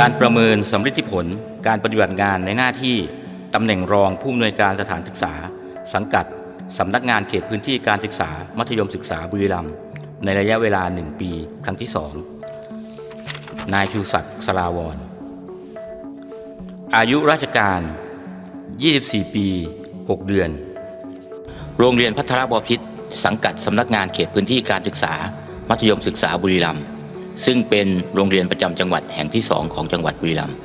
การประเมินสำฤทธิผลการปฏิบัติงานในหน้าที่ตำแหน่งรองผู้อำนวยการสถานศึกษา สังกัดสำนักงานเขตพื้นที่การศึกษา มัธยมศึกษาบุรีรัมย์ในระยะเวลา 1 ปีครั้งที่ 2 นายชูศักดิ์สลาวร อายุราชการ 24 ปี 6 เดือน โรงเรียนพัทรบพิษสังกัดสำนักงานเขตพื้นที่การศึกษา มัธยมศึกษาบุรีรัมย์ ซึ่งเป็นโรงเรียนประจำจังหวัดแห่งที่ 2 ของจังหวัดบุรีรัมย์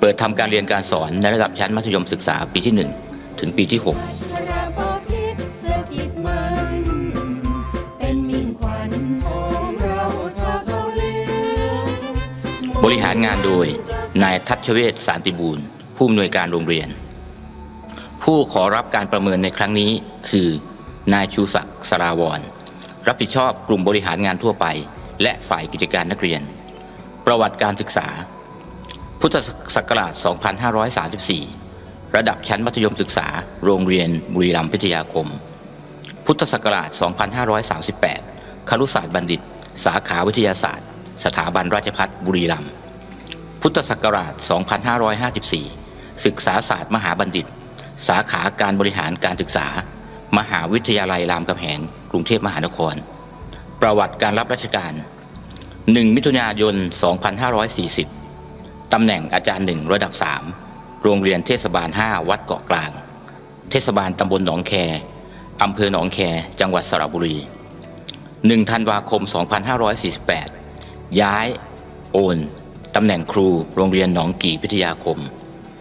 เปิดทำการเรียนการสอนในระดับชั้นมัธยมศึกษาปีที่ 1 ถึงปีที่6บพิษสกิจมันเป็นมิ่งขวัญของเราชาวเท่าเลืองบริหารงานโดยนายทัชเวศสารติบูรณ์ผู้อำนวยการโรงเรียน ผู้ขอรับการประเมินในครั้งนี้คือนายชูศักดิ์สราวรรับผิดชอบกลุ่มบริหารงานทั่วไป และฝ่ายกิจการนักเรียน ประวัติการศึกษา พุทธศักราช 2534 ระดับชั้นมัธยมศึกษา โรงเรียนบุรีรัมย์พิทยาคม พุทธศักราช 2538 ครุศาสตร์บัณฑิต สาขาวิทยาศาสตร์ สถาบันราชภัฏบุรีรัมย์ พุทธศักราช 2554 ศึกษาศาสตร์มหาบัณฑิต สาขาการบริหารการศึกษา มหาวิทยาลัยรามคำแหง กรุงเทพมหานคร ประวัติการรับราชการ 1 มิถุนายน 2540 ตำแหน่งอาจารย์หนึ่งระดับ 3 โรงเรียนเทศบาล 5 วัดเกาะกลาง เทศบาลตำบลหนองแค อำเภอหนองแค จังหวัดสระบุรี 1 ธันวาคม 2548 ย้ายโอนตำแหน่งครูโรงเรียนหนองกี่พิทยาคม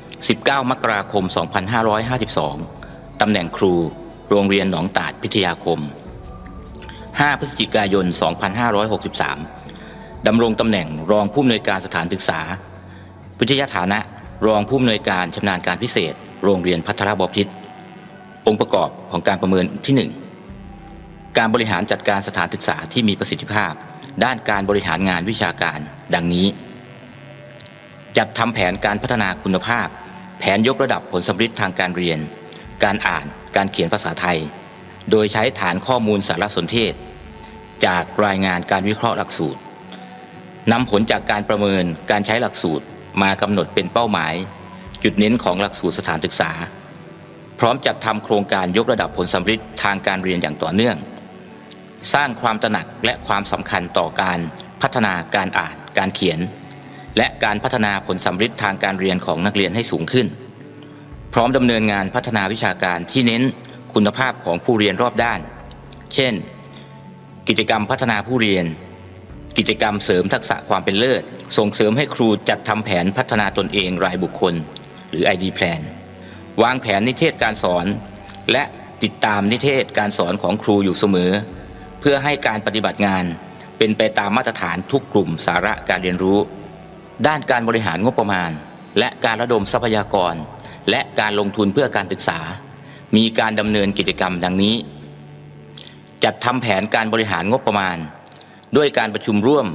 19 มกราคม 2552 ตำแหน่งครูโรงเรียนหนองตาดพิทยาคม 5 พฤศจิกายน 2563 ดำรงตำแหน่งรองผู้อำนวยการสถานศึกษา วิทยาฐานะรองผู้อำนวยการชำนาญการพิเศษ โรงเรียนพัทรบพิษองค์ประกอบของการประเมินที่ 1 การบริหารจัดการสถานศึกษาที่มีประสิทธิภาพ ด้านการบริหารงานวิชาการ ดังนี้ จัดทำแผนการพัฒนาคุณภาพ แผนยกระดับผลสำฤทธิ์ทางการเรียน การอ่าน การเขียนภาษาไทย โดยใช้ฐานข้อมูลสารสนเทศ จากรายงานการวิเคราะห์หลักสูตรนำผลจากการประเมินการใช้หลักสูตรมากำหนดเป็นเป้าหมาย จุดเน้นของหลักสูตรสถานศึกษา พร้อมจัดทำโครงการยกระดับผลสำฤทธิ์ทางการเรียนอย่างต่อเนื่อง สร้างความตระหนักและความสำคัญต่อการพัฒนาการอ่านการเขียน และการพัฒนาผลสำฤทธิ์ทางการเรียนของนักเรียนให้สูงขึ้น พร้อมดำเนินงานพัฒนาวิชาการที่เน้น คุณภาพของผู้เรียนรอบด้าน เช่น กิจกรรมพัฒนาผู้เรียน กิจกรรมเสริมทักษะความเป็นเลิศ ส่งเสริมให้ครูจัดทำแผนพัฒนาตนเองรายบุคคล หรือ ID Plan วางแผนนิเทศการสอน และติดตามนิเทศการสอนของครูอยู่เสมอ เพื่อให้การปฏิบัติงานเป็นไปตามมาตรฐานทุกกลุ่มสาระการเรียนรู้ ด้านการบริหารงบประมาณ และการระดมทรัพยากร และการลงทุนเพื่อการศึกษา มีการดำเนินกิจกรรมดังนี้ จัดทำแผนการบริหารงบประมาณ ด้วยการประชุมร่วม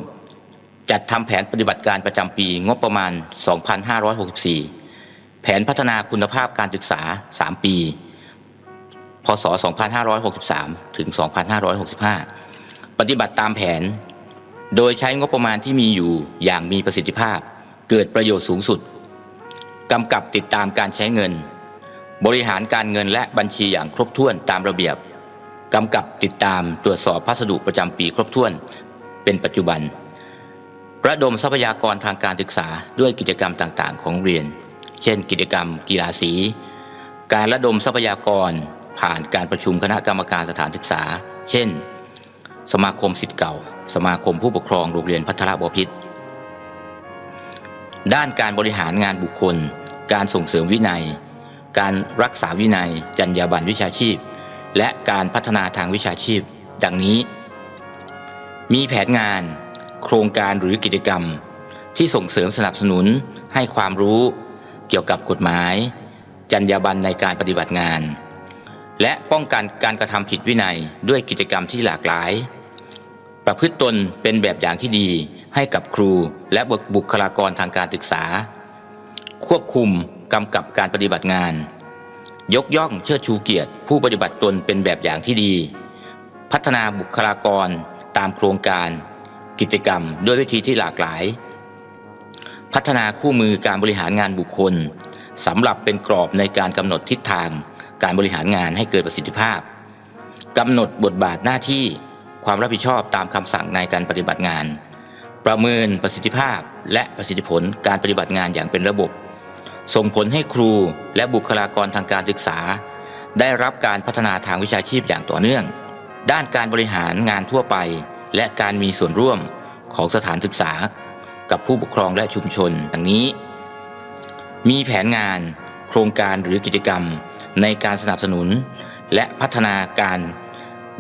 จัดทำแผนปฏิบัติการประจำปีงบประมาณ 2564 แผนพัฒนาคุณภาพการศึกษา 3 ปี พศ 2563 ถึง 2565 ปฏิบัติตามแผน โดยใช้งบประมาณที่มีอยู่อย่างมีประสิทธิภาพ เกิดประโยชน์สูงสุดกำกับติดตามการใช้เงิน บริหารการเงินและบัญชีอย่างครบถ้วนตามระเบียบกำกับติดตามตรวจสอบพัสดุประจำปีครบถ้วน เป็นปัจจุบัน ระดมทรัพยากรทางการศึกษาด้วยกิจกรรมต่างๆ ของเรียน เช่น กิจกรรม กีฬาสี การระดมทรัพยากรผ่านการประชุมคณะกรรมการสถานศึกษา เช่น สมาคมสิทธิ์เก่า สมาคมผู้ปกครองโรงเรียนพัทรบพิษด้านการบริหารงานบุคคล การส่งเสริมวินัย การรักษาวินัย จรรยาบรรณวิชาชีพ และการพัฒนาทางวิชาชีพ ดังนี้ มีแผนงาน โครงการหรือกิจกรรม ที่ส่งเสริมสนับสนุนให้ความรู้ เกี่ยวกับกฎหมาย จรรยาบรรณในการปฏิบัติงาน และป้องกันการกระทำผิดวินัยด้วยกิจกรรมที่หลากหลาย ประพฤติตนเป็นแบบอย่างที่ดีให้กับครูและบุคลากรทางการศึกษา ควบคุม กำกับการปฏิบัติงาน ยกย่องเชิดชูเกียรติ ผู้ปฏิบัติตนเป็นแบบอย่างที่ดี พัฒนาบุคลากรตามโครงการ กิจกรรมด้วยวิธีที่หลากหลาย พัฒนาคู่มือการบริหารงานบุคคลสำหรับเป็นกรอบในการกำหนดทิศทางการบริหารงานให้เกิดประสิทธิภาพกำหนดบทบาทหน้าที่ความรับผิดชอบตามคำสั่งในการปฏิบัติงาน ประเมินประสิทธิภาพและประสิทธิผลการปฏิบัติงานอย่างเป็นระบบ ส่งผลให้ครูและบุคลากรทางการศึกษา ได้รับการพัฒนาทางวิชาชีพอย่างต่อเนื่อง ด้านการบริหารงานทั่วไป และการมีส่วนร่วมของสถานศึกษา กับผู้ปกครองและชุมชนดังนี้ มีแผนงาน โครงการหรือกิจกรรม ในการสนับสนุน และพัฒนาการ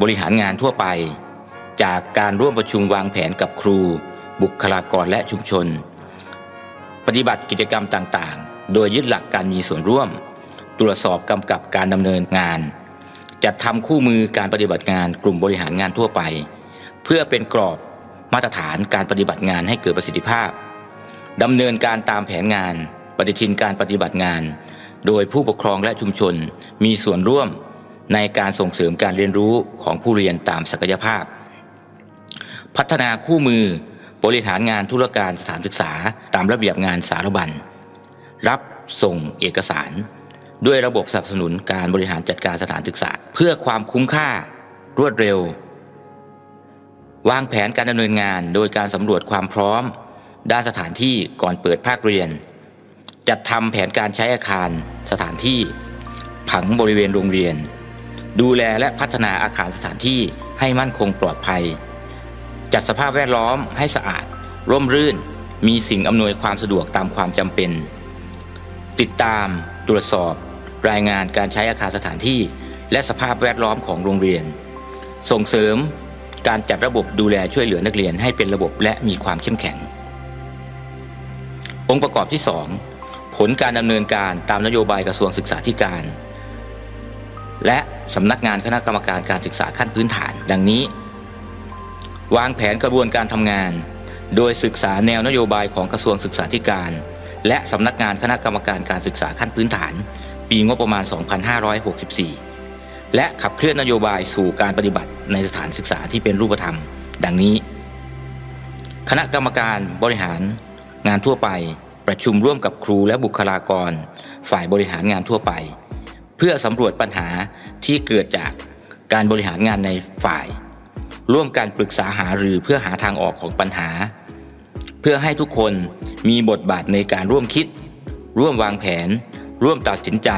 บริหารงานทั่วไป จากการร่วมประชุมวางแผนกับครู บุคลากรและชุมชน ปฏิบัติกิจกรรมต่าง โดยยึดหลักการมีส่วนร่วม ตรวจสอบกำกับการดำเนินงาน จัดทำคู่มือการปฏิบัติงานกลุ่มบริหารงานทั่วไป เพื่อเป็นกรอบมาตรฐานการปฏิบัติงานให้เกิดประสิทธิภาพดำเนินการตามแผนงาน ปฏิทินการปฏิบัติงาน โดยผู้ปกครองและชุมชนมีส่วนร่วมในการส่งเสริมการเรียนรู้ของผู้เรียนตามศักยภาพ พัฒนาคู่มือบริหารงานธุรการสถานศึกษาตามระเบียบงานสารบัญ รับส่งเอกสาร ด้วยระบบสนับสนุนการบริหารจัดการสถานศึกษา เพื่อความคุ้มค่ารวดเร็ว วางแผนการดำเนินงานโดยการสำรวจความพร้อม ด้านสถานที่ก่อนเปิดภาคเรียน จัดทำแผนการใช้อาคาร สถานที่ ผังบริเวณโรงเรียน ดูแลและพัฒนาอาคารสถานที่ให้มั่นคงปลอดภัย จัดสภาพแวดล้อมให้สะอาด ร่มรื่น มีสิ่งอำนวยความสะดวกตามความจำเป็น ติดตาม ตรวจสอบ รายงานการใช้อาคารสถานที่ และสภาพแวดล้อมของโรงเรียน ส่งเสริม การจัดระบบดูแลช่วยเหลือนักเรียนให้เป็นระบบและมีความเข้มแข็ง องค์ประกอบที่ 2 ผลการดำเนินการตามนโยบายกระทรวงศึกษาธิการ และสำนักงานคณะกรรมการการศึกษาขั้นพื้นฐาน ดังนี้ วางแผนกระบวนการทำงาน โดยศึกษาแนวนโยบายของกระทรวงศึกษาธิการ และสำนักงานคณะกรรมการการศึกษาขั้นพื้นฐาน ปีงบประมาณ 2564 และขับเคลื่อนนโยบายสู่การปฏิบัติในสถานศึกษาที่เป็นรูปธรรม ดังนี้ คณะกรรมการบริหารงานทั่วไปประชุมร่วมกับครูและบุคลากร ฝ่ายบริหารงานทั่วไป เพื่อสำรวจปัญหาที่เกิดจากการบริหารงานในฝ่าย ร่วมกันปรึกษาหารือเพื่อหาทางออกของปัญหา พื่อให้ทุกคนมีบทบาทในการร่วมคิด ร่วมวางแผน ร่วมตัดสินใจ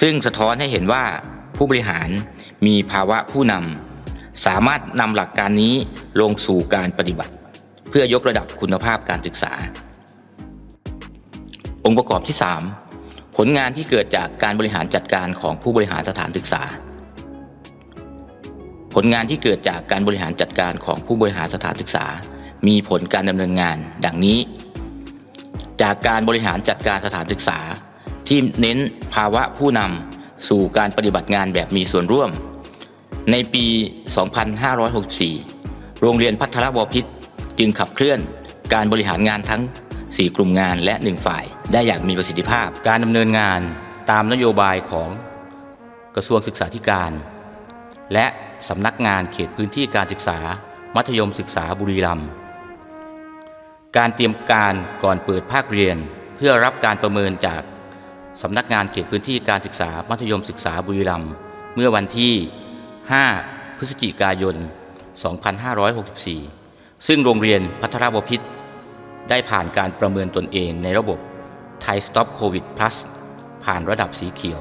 ซึ่งสะท้อนให้เห็นว่าผู้บริหารมีภาวะผู้นำสามารถนำหลักการนี้ลงสู่การปฏิบัติ เพื่อยกระดับคุณภาพการศึกษา องค์ประกอบที่ 3 ผลงานที่เกิดจากการบริหารจัดการของผู้บริหารสถานศึกษา ผลงานที่เกิดจากการบริหารจัดการของผู้บริหารสถานศึกษา มีผลการดำเนินงาน ดังนี้ จากการบริหารจัดการสถานศึกษา ที่เน้นภาวะผู้นำสู่การปฏิบัติงานแบบมีส่วนร่วม ในปี 2564 โรงเรียนพัทรบพิษจึงขับเคลื่อนการบริหารงานทั้ง 4 กลุ่มงานและ 1 ฝ่าย ได้อย่างมีประสิทธิภาพ การดำเนินงานตามนโยบายของกระทรวงศึกษาธิการ และสำนักงานเขตพื้นที่การศึกษา มัธยมศึกษาบุรีรัมย์ การเตรียมการก่อนเปิดภาคเรียน เพื่อรับการประเมินจากสำนักงานเขตพื้นที่การศึกษามัธยมศึกษาบุรีรัมย์เมื่อวันที่ 5 พฤศจิกายน 2564 ซึ่งโรงเรียนพัทรบพิษได้ผ่านการประเมินตนเองในระบบ Thai Stop COVID Plus ผ่านระดับสีเขียว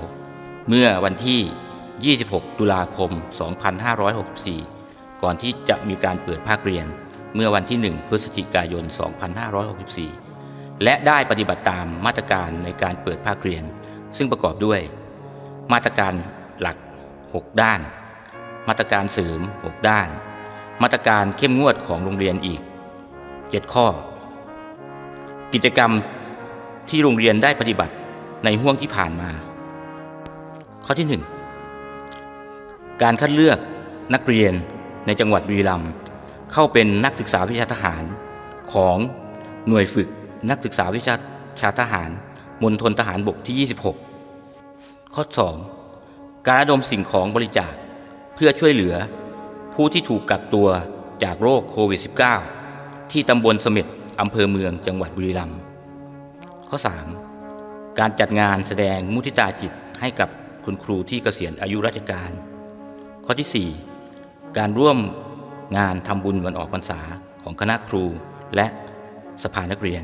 เมื่อวันที่ 26 ตุลาคม 2564 ก่อนที่จะมีการเปิดภาคเรียน เมื่อวันที่ 1 พฤศจิกายน 2564 และได้ปฏิบัติตามมาตรการในการเปิดภาคเรียน ซึ่งประกอบด้วย มาตรการหลัก 6 ด้าน มาตรการเสริม 6 ด้าน มาตรการเข้มงวดของโรงเรียนอีก 7 ข้อ กิจกรรมที่โรงเรียนได้ปฏิบัติในห่วงที่ผ่านมา ข้อที่ 1 การคัดเลือกนักเรียนในจังหวัดบุรีรัมย์ เข้าเป็นนักศึกษาวิชาทหารของหน่วยฝึกนักศึกษาวิชาชาทหารมณฑลทหารบกที่ 26 ข้อ 2 การระดมสิ่งของบริจาคเพื่อช่วยเหลือผู้ที่ถูกกักตัวจากโรคโควิด -19 ที่ตำบลเสม็ดอำเภอเมืองจังหวัดบุรีรัมย์ข้อ 3. การจัดงานแสดงมุทิตาจิตให้กับคุณครูที่เกษียณอายุราชการ ข้อที่ 4. การร่วม งานทำบุญวันออกพรรษาของคณะครูและสภานักเรียน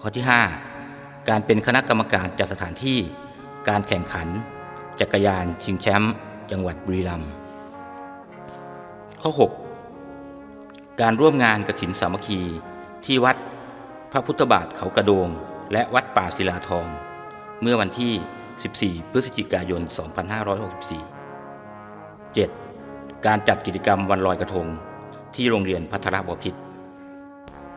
ข้อที่ 5 การเป็นคณะกรรมการจัดสถานที่ การแข่งขัน จักรยานชิงแชมป์จังหวัดบุรีรัมย์ข้อ 6 การร่วมงานกระถินสามัคคีที่วัดพระพุทธบาทเขากระโดง และวัดป่าศิลาทอง เมื่อวันที่ 14 พฤศจิกายน 2564 7. การจัดกิจกรรมวันลอยกระทง ที่โรงเรียนพัทรบพิตร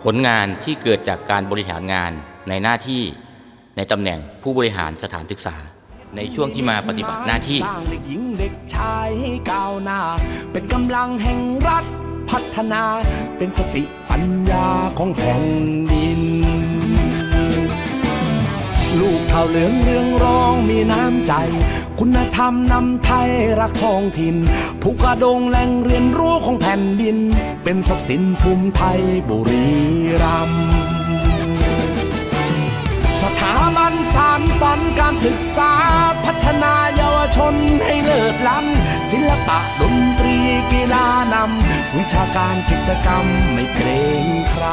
ผลงานที่เกิดจากการบริหารงานในหน้าที่ในตำแหน่งผู้บริหารสถานศึกษา ในช่วงที่มาปฏิบัติหน้าที่สร้างเด็กหญิงเด็กชายให้ก้าวหน้า เป็นกำลังแห่งรัฐพัฒนา เป็นสติปัญญาของแผ่นดิน ลูกข่าเหลืองเรืองรองมีน้ำใจ คุณธรรมนำไทยรักท้องถิ่นภูกระดงแหล่งเรียนรู้ของแผ่นดิน เป็นทรัพย์สินภูมิไทยบุรีรัมย์สถาบันสานฝันการศึกษา พัฒนาเยาวชนให้เลิศล้ำศิลปะดนตรีกีฬานำวิชาการกิจกรรมไม่เกรงใคร